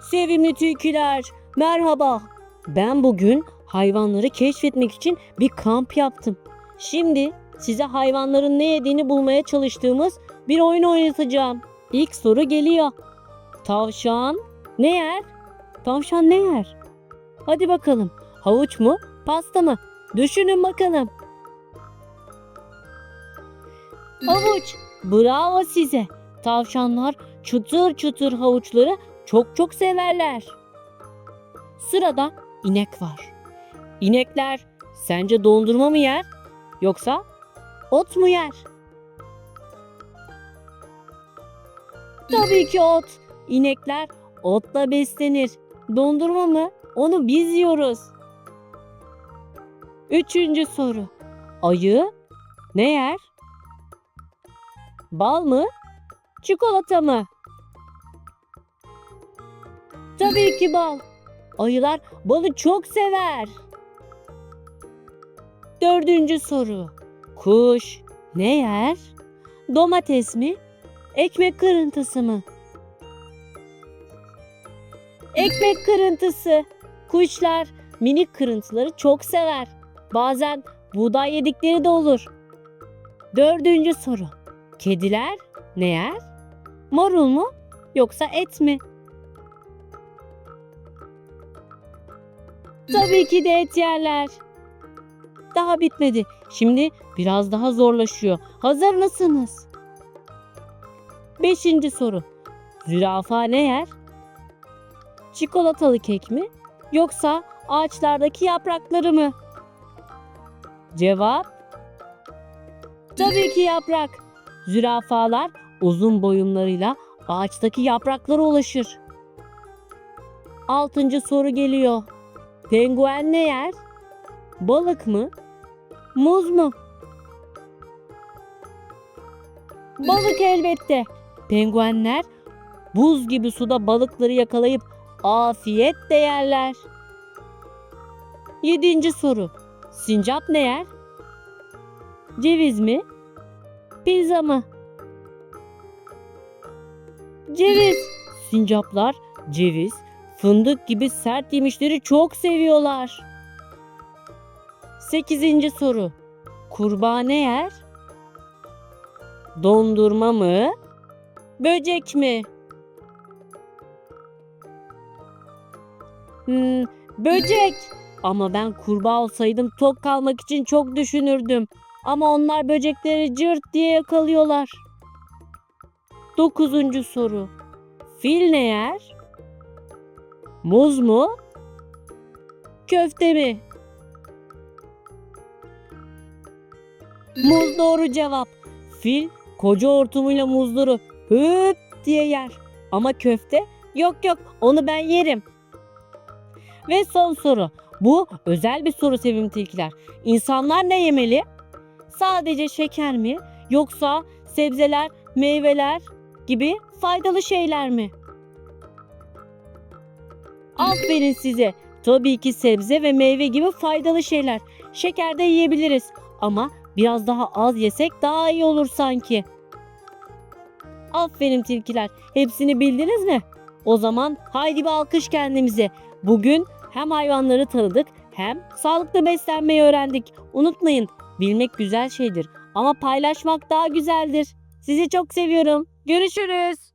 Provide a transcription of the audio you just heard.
Sevimli tilkiler, merhaba. Ben bugün hayvanları keşfetmek için bir kamp yaptım. Şimdi size hayvanların ne yediğini bulmaya çalıştığımız bir oyun oynatacağım. İlk soru geliyor. Tavşan ne yer? Tavşan ne yer? Hadi bakalım. Havuç mu? Pasta mı? Düşünün bakalım. Havuç. Bravo size. Tavşanlar çıtır çıtır havuçları çok çok severler. Sırada inek var. İnekler sence dondurma mı yer yoksa ot mu yer? Tabii ki ot. İnekler otla beslenir. Dondurma mı? Onu biz yiyoruz. Üçüncü soru. Ayı ne yer? Bal mı? Çikolata mı? Tabii ki bal. Ayılar balı çok sever. Dördüncü soru. Kuş ne yer? Domates mi? Ekmek kırıntısı mı? Ekmek kırıntısı. Kuşlar minik kırıntıları çok sever. Bazen buğday yedikleri de olur. Dördüncü soru. Kediler ne yer? Marul mu yoksa et mi? Tabii ki de et yerler. Daha bitmedi. Şimdi biraz daha zorlaşıyor. Hazır mısınız? Beşinci soru. Zürafa ne yer? Çikolatalı kek mi? Yoksa ağaçlardaki yaprakları mı? Cevap Tabii ki yaprak. Zürafalar uzun boyunlarıyla ağaçtaki yapraklara ulaşır. Altıncı soru geliyor. Penguen ne yer? Balık mı? Muz mu? Balık elbette. Penguenler buz gibi suda balıkları yakalayıp afiyetle yerler. Yedinci soru. Sincap ne yer? Ceviz mi? Pizza mı? Ceviz. Sincaplar ceviz, fındık gibi sert yemişleri çok seviyorlar. Sekizinci soru. Kurbağa ne yer? Dondurma mı? Böcek mi? Hmm, böcek. Ama ben kurbağa olsaydım tok kalmak için çok düşünürdüm. Ama onlar böcekleri cırt diye yakalıyorlar. Dokuzuncu soru. Fil ne yer? Muz mu? Köfte mi? Muz doğru cevap. Fil koca hortumuyla muzları höp diye yer. Ama köfte yok yok onu ben yerim. Ve son soru. Bu özel bir soru sevimli tilkiler. İnsanlar ne yemeli? Sadece şeker mi yoksa sebzeler, meyveler gibi faydalı şeyler mi? Aferin size. Tabii ki sebze ve meyve gibi faydalı şeyler. Şeker de yiyebiliriz ama biraz daha az yesek daha iyi olur sanki. Aferin tilkiler. Hepsini bildiniz mi? O zaman haydi bir alkış kendimize. Bugün hem hayvanları tanıdık hem sağlıklı beslenmeyi öğrendik. Unutmayın bilmek güzel şeydir ama paylaşmak daha güzeldir. Sizi çok seviyorum. Görüşürüz.